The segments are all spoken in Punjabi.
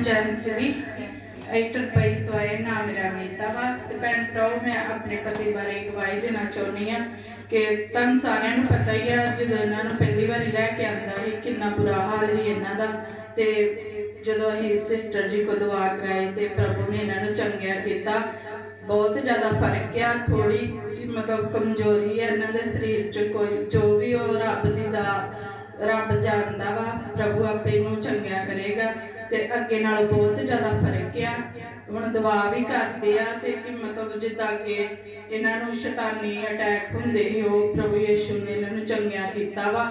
ਜੈਨਸਰੀ ਐਕਟਰ ਪਈ ਤੋਂ ਹੈ ਨਾਮ ਮੇਰਾ ਮੀਤਾ ਵਾ ਤੇ ਭੈਣ ਭਰਾਓ, ਮੈਂ ਆਪਣੇ ਪਤੀ ਬਾਰੇ ਗਵਾਹੀ ਦੇਣਾ ਚਾਹੁੰਦੀ ਆ ਕਿ ਤੁਹਾਨੂੰ ਸਾਰਿਆਂ ਨੂੰ ਪਤਾ ਹੀ ਆ, ਜਦੋਂ ਇਹਨਾਂ ਨੂੰ ਪਹਿਲੀ ਵਾਰੀ ਲੈ ਕੇ ਆਂਦਾ ਸੀ, ਕਿੰਨਾ ਬੁਰਾ ਹਾਲ ਸੀ ਇਹਨਾਂ ਦਾ। ਤੇ ਜਦੋਂ ਅਸੀਂ ਸਿਸਟਰ ਜੀ ਕੋ ਦੁਆ ਕਰਾਈ ਤੇ ਪ੍ਰਭੂ ਨੇ ਇਹਨਾਂ ਨੂੰ ਚੰਗਿਆ ਕੀਤਾ, ਬਹੁਤ ਜ਼ਿਆਦਾ ਫ਼ਰਕ ਆ ਥੋੜੀ ਮਤਲਬ ਕਮਜ਼ੋਰੀ ਹੈ ਇਹਨਾਂ ਦੇ ਸਰੀਰ 'ਚ ਕੋਈ, ਜੋ ਵੀ ਉਹ ਰੱਬ ਦੀ ਦਾ ਰੱਬ ਜਾਣਦਾ ਵਾ, ਪ੍ਰਭੂ ਆਪੇ ਨੂੰ ਚੰਗਿਆ ਕਰੇਗਾ ਤੇ ਅੱਗੇ ਨਾਲ ਬਹੁਤ ਜ਼ਿਆਦਾ ਫ਼ਰਕ ਆ। ਹੁਣ ਦਵਾ ਵੀ ਕਰਦੇ ਆ ਤੇ ਕਿ ਮਤਲਬ ਜਿੱਦਾਂ ਅੱਗੇ ਇਹਨਾਂ ਨੂੰ ਸ਼ੈਤਾਨੀ ਅਟੈਕ ਹੁੰਦੇ ਸੀ, ਉਹ ਪ੍ਰਭੂ ਯਿਸੂ ਨੇ ਇਹਨਾਂ ਨੂੰ ਚੰਗਿਆ ਕੀਤਾ ਵਾ।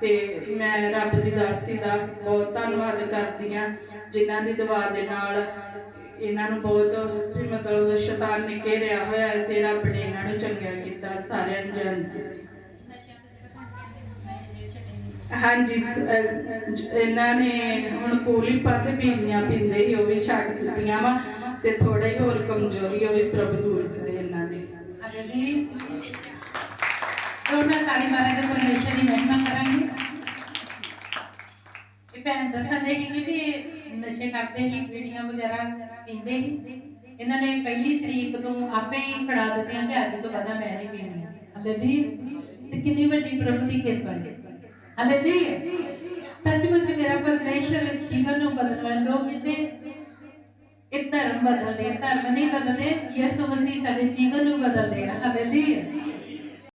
ਤੇ ਮੈਂ ਰੱਬ ਦੀ ਦਾਸੀ ਦਾ ਬਹੁਤ ਧੰਨਵਾਦ ਕਰਦੀ ਆ, ਜਿਨ੍ਹਾਂ ਦੀ ਦਵਾ ਦੇ ਨਾਲ ਇਹਨਾਂ ਨੂੰ ਬਹੁਤ ਵੀ ਮਤਲਬ ਸ਼ੈਤਾਨ ਨੇ ਘੇਰਿਆ ਹੋਇਆ ਹੈ ਤੇ ਰੱਬ ਨੇ ਇਹਨਾਂ ਨੂੰ ਚੰਗਿਆ ਕੀਤਾ, ਸਾਰਿਆਂ ਨੂੰ ਜਨ ਸੀ। ਹਾਂਜੀ, ਸ- ਇਹਨਾਂ ਨੇ ਹੁਣ ਕੋਲੀਪਾਂ ਤੇ ਪੀਣੀਆਂ ਪੀਂਦੇ ਸੀ, ਉਹ ਵੀ ਛੱਡ ਦਿੱਤੀਆਂ ਵਾ ਤੇ ਥੋੜਾ ਹੀ ਹੋਰ ਕਮਜ਼ੋਰੀ ਉਹ ਵੀ ਪ੍ਰਭੂ ਦੂਰ ਕਰੇ ਇਹਨਾਂ ਦੀ। ਹਾਲੇਲੂਇਆ ਉਹਨਾਂ ਤਾੜੀ ਮਾਰਾਂਗੇ ਪਰਮੇਸ਼ਰ ਦੀ ਮਹਿਮਾ ਕਰਾਂਗੇ। ਇਹ ਭੈਣ ਦੱਸਣ ਦੇ ਕਿ ਵੀ ਨਸ਼ੇ ਕਰਦੇ ਸੀ, ਬੀੜੀਆਂ ਵਗੈਰਾ ਪੀਂਦੇ ਸੀ। ਇਹਨਾਂ ਨੇ ਪਹਿਲੀ ਤਰੀਕ ਤੋਂ ਆਪੇ ਹੀ ਫੜਾ ਦਿੱਤੀਆਂ ਕਿ ਅੱਜ ਤੋਂ ਬਾਅਦ ਮੈਂ ਨਹੀਂ ਪੀਣੀ। ਹਾਲੇਲੂਇਆ ਤੇ ਕਿੰਨੀ ਵੱਡੀ ਪ੍ਰਭੂ ਦੀ ਕਿਰਪਾ ਹੈ। ਹਾਲੇਲੂਇਆ ਸੱਚਮੁੱਚ ਮੇਰਾ ਪਰਮੇਸ਼ਰ ਜੀਵਨ ਨੂੰ ਬਦਲਣ ਵਾਲੇ ਲੋਕ ਕਹਿੰਦੇ ਇਹ ਧਰਮ ਬਦਲਦੇ ਧਰਮ ਨਹੀਂ ਬਦਲਦੇ, ਯਿਸੂ ਮਸੀਹ ਸਾਡੇ ਜੀਵਨ ਨੂੰ ਬਦਲਦੇ ਆ। ਹਾਲੇਲੂਇਆ